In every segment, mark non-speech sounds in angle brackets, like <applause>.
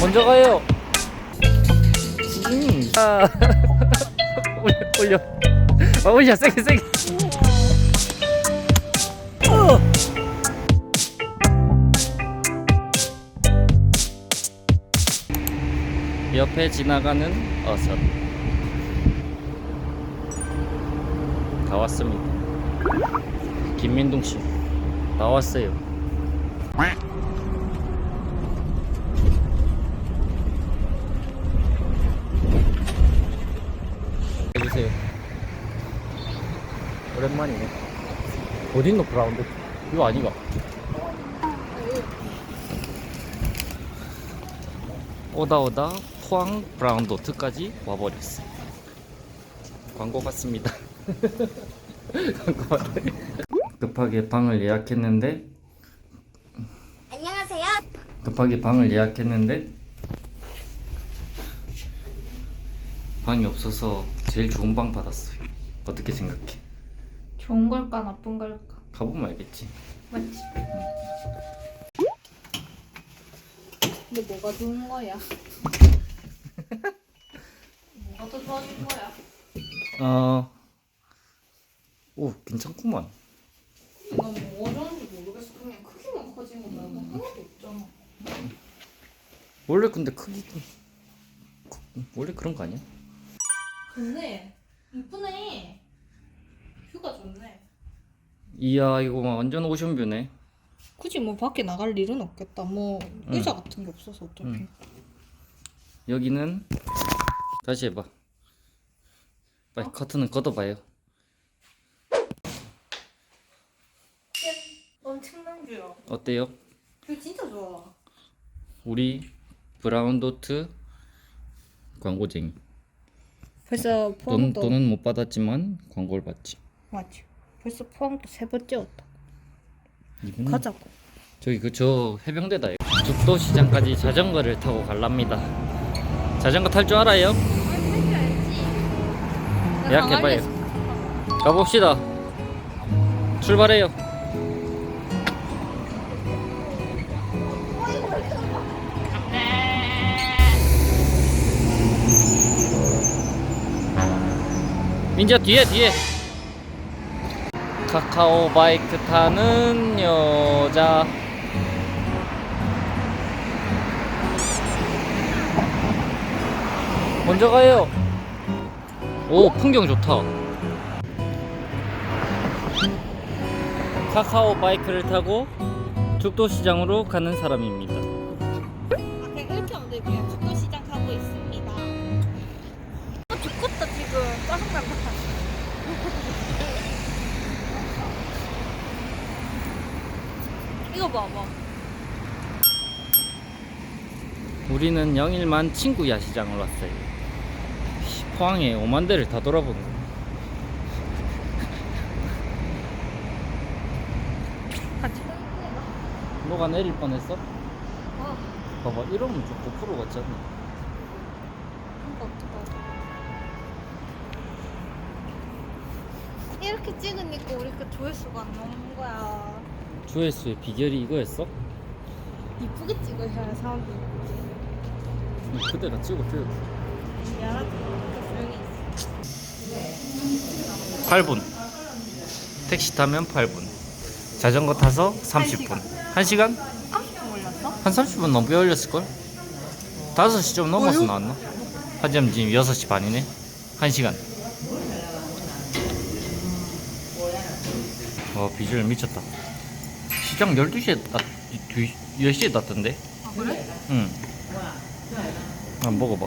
먼저 가요. 음. 아. 올려, 올려. 아, 올려, 세게, 세게. 어. 옆에 지나가는 어선. 다 왔습니다. 김민동 씨, 나왔어요. 해주세요. 오랜만이네. 어딨노 브라운드? 이거 아니가? 오다 오다 포항 브라운 도트까지 와버렸어. 광고 같습니다. <laughs> 광고. 급하게 방을 예약했는데 안녕하세요. 급하게 방을 예약했는데 방이 없어서 제일 좋은 방 받았어요. 어떻게 생각해? 좋은 걸까 나쁜 걸까? 가보면 알겠지. 맞지? 근데 뭐가 좋은 거야? <laughs> 뭐가 더 좋아진 거야? 어, 오 괜찮구만. 난 뭐가 좋은지 모르겠어. 그냥 크기만 커진 거 말고 하나도 없잖아. 원래 근데 크기 원래 그런 거 아니야? 좋네. 이쁘네. 뷰가 좋네. 이야 이거 완전 오션뷰네. 굳이 뭐 밖에 나갈 일은 없겠다. 뭐 의자 같은 게 없어서 어차피. 응. 여기는 다시 해봐. 빨리 커튼은 걷어봐요. 엄청난 뷰야. 어때요? 뷰 진짜 좋아. 우리 브라운 도트 광고쟁이. 벌써 돈, 돈은 못 받았지만 광고를 받지. 맞지. 벌써 포항도 세 번째 왔다. 이분은 가자고. 저기 그 저 해병대다. 죽도 시장까지 자전거를 타고 갈랍니다. 자전거 탈 줄 알아요? 예약해봐요. 가봅시다. 출발해요. 민지야 뒤에 뒤에. 카카오 바이크 타는 여자. 먼저 가요. 오 풍경 좋다. 카카오 바이크를 타고 죽도시장으로 가는 사람입니다. 아, 그냥 이렇게 하면 돼. 그냥 축구시장 가고 있습니다. 아, 두껍다 지금. 짜증난다. 이거 봐봐. 우리는 영일만 친구 야시장을 왔어요. 씨, 포항에 5만 대를 다 돌아보는 거. 같이. 너가 내릴 뻔했어? 어, 봐봐 이러면 좀 고프로 같지 않나? 이거 어떡하지? 이렇게 찍으니까 우리가 조회수가 안 나오는 거야. 조회수의 비결이 이거였어? 이쁘게 찍어야 사람들이. 그대가 찍어. 조용히 있어. 8분. 택시 타면 8분. 자전거 타서 30분. 1시간? 30분 걸렸어? 한 30분 넘게 걸렸을걸? 5시 좀 넘어서 나왔나? 하지만 지금 6시 반이네. 1시간. 와 비주얼 미쳤다. 시장 12시에 닫, 10시에 닫던데? 아 그래? 응. 한번 먹어봐.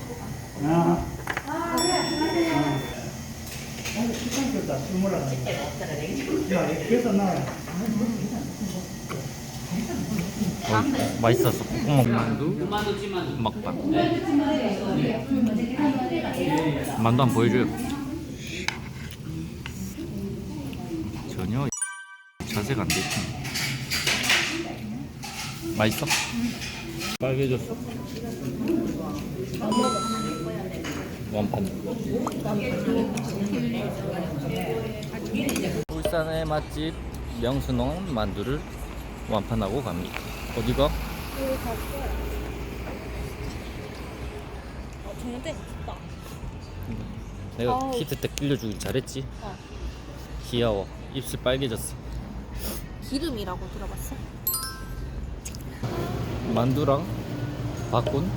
어, 맛있었어. 볶음만두 먹방. 만두 한번 보여줘요. 전혀 자세가 안 돼. 맛있어? 빨개졌어. 완판. 울산의 맛집 명순홍 만두를 완판하고 갑니다. 어디가? 되는데 좋다. 내가 아우. 키트 때 빌려주길 잘했지 어. 귀여워 입술 빨개졌어 기름이라고 들어봤어? 만두랑 바꾼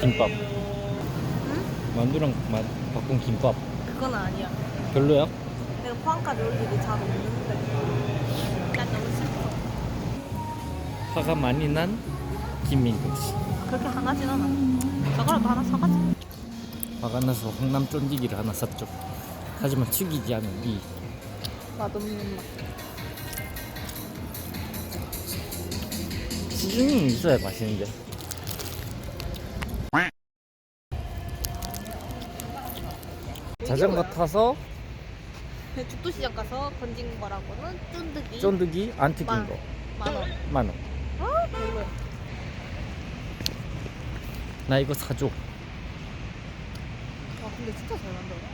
김밥 응? 만두랑 마, 바꾼 김밥 그건 아니야. 별로야? 내가 포항까지 올 일이 잘 없는데. 난 너무 슬퍼. 화가 많이 난 김민국 씨 그렇게 화나진 않아. 저거라도 하나 사가자. 화가 나서 황남 쫀디기를 하나 샀죠 하지만 튀기지 않은 이 맛없는 맛. 수준이 있어야 맛있는데 자전거 타서 그 죽도시장 가서 건진 거라고는 쫀득이 쫀득이 안 튀긴 만- 거 만 원. 만 원 아 별로야. 나 이거 사줘 와 근데 진짜 잘 만들었다.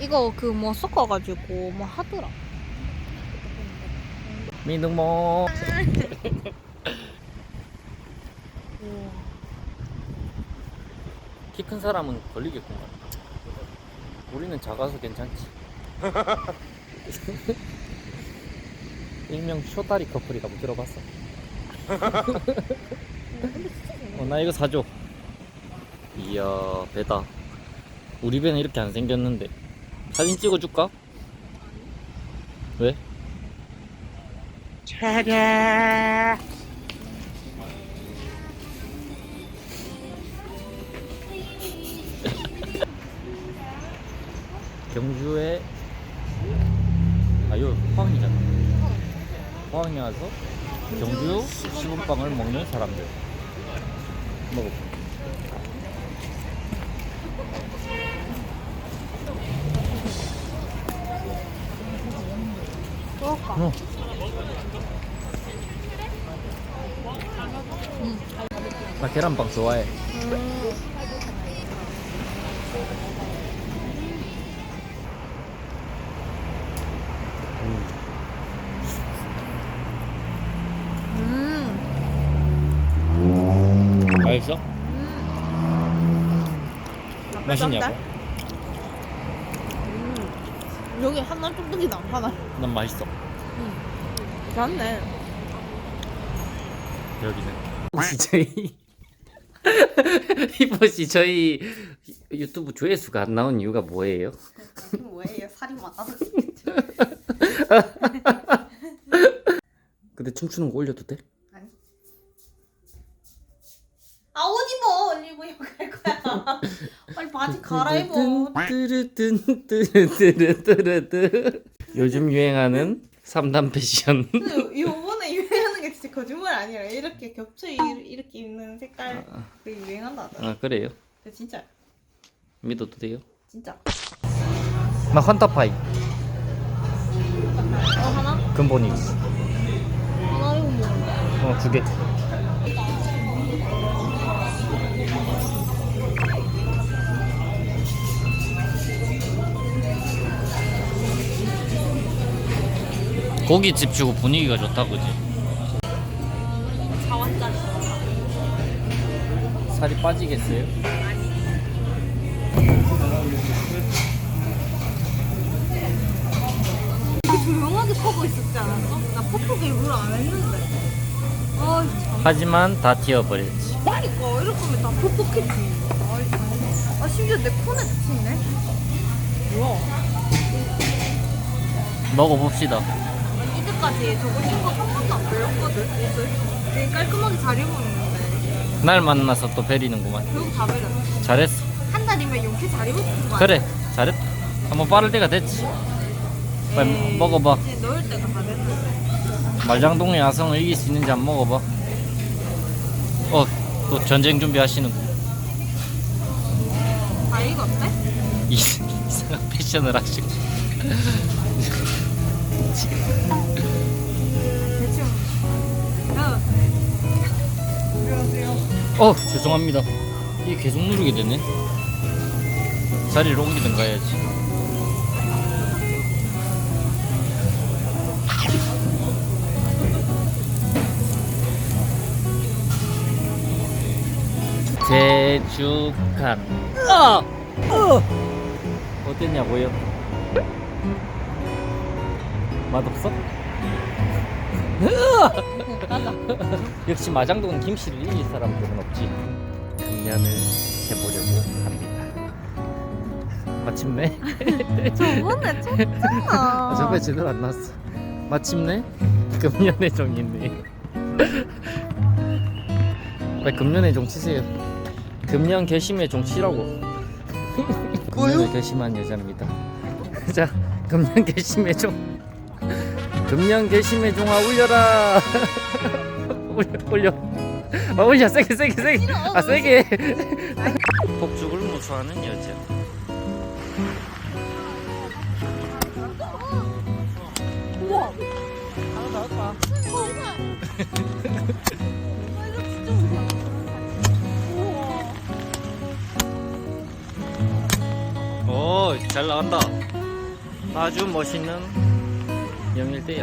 이거 그 뭐 섞어가지고 뭐 하더라. 민둥모. <laughs> 키 큰 사람은 걸리겠구만. 우리는 작아서 괜찮지. <laughs> 일명 쇼다리 커플이라고 들어봤어? 어, 나 이거 사줘. 이야 배다. 우리 배는 이렇게 안 생겼는데. 사진 찍어줄까? 왜? 경주에 아요 포항이잖아 포항에 와서 경주 시금빵을 먹는 사람들 먹어 그럴까? 어. 나 계란빵 좋아해 맛있어? 음. 맛있냐고? 음. 여기 한날 쫀득이 안 파나? 난 맛있어 좋네. 여기는 혹시 저희 <laughs> 히포씨 저희 유튜브 조회수가 안 나온 이유가 뭐예요? 뭐예요? 살이 많아서. <laughs> 근데 춤추는 거 올려도 돼? 아니. 아, 옷 입어. 입고 갈 거야. <laughs> 빨리 바지 갈아입어. 뚜르뜬 뚜르뜨르뜨르뜨 요즘 유행하는 3단 패션 근데 요번에 유행하는 게 진짜 거짓말 아니라 이렇게 겹쳐 이- 이렇게 입는 색깔 그게 유행한다 하더라. 아 그래요? 근데 진짜 믿어도 돼요? 진짜. 나 환타파이 어 하나? 근본이 하나 이거 먹는다. 어두 개 고깃집 치고 분위기가 좋다 그지? 4원짜리. 살이 빠지겠어요? 조용하게 퍼고 있었지 않았어? 나 퍼프가 일부러 안 했는데. 아이 참. 하지만 다 튀어버렸지 그러니까 이럴 거면 다. 아이 참. 아 심지어 내 폰에 붙이네. 뭐야? 먹어봅시다 이때까지 저거 신고 한 번도 안 걸렸거든. 옷을. 되게 깔끔하게 잘 입었는데 날 만나서 또 베리는구만 결국 다 버렸어. 잘했어 한 달이면 용케 잘 거야. 그래 잘했다 한번 빠를 때가 됐지 빨리 에이, 먹어봐 이제 넣을 때가 다 됐는데. 말장동의 야성을 이길 수 있는지 한번 먹어봐 어 또 전쟁 준비하시는 다 익었대? 이- 이상한 패션을 하시고. 어 죄송합니다 이게 계속 누르게 되네 자리를 옮기든가 해야지 제주칸. 아! 어! 어땠냐고요? 맛없어? <laughs> 역시 마장동은 김씨를 이길 사람들은 없지. 금연을 해보려고 합니다. 마침내 저번에 쳤잖아. 아, 저번에 제대로 안 나왔어. 마침내 금연의 종이네. 빨리 금연의 종 치세요. 금연 개심의 종 치라고. 금연을 개심한 여자입니다. 자, 금연 개심의 종. 금연 개심의 종아 울려라. 올려 올려. 아 올려 세게 세게 세게. 아 세게. <laughs> 폭죽을 무수하는 여자. 우와. 하나 나왔다. 오, 잘 나간다. 아주 멋있는 영일대야.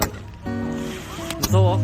무서워.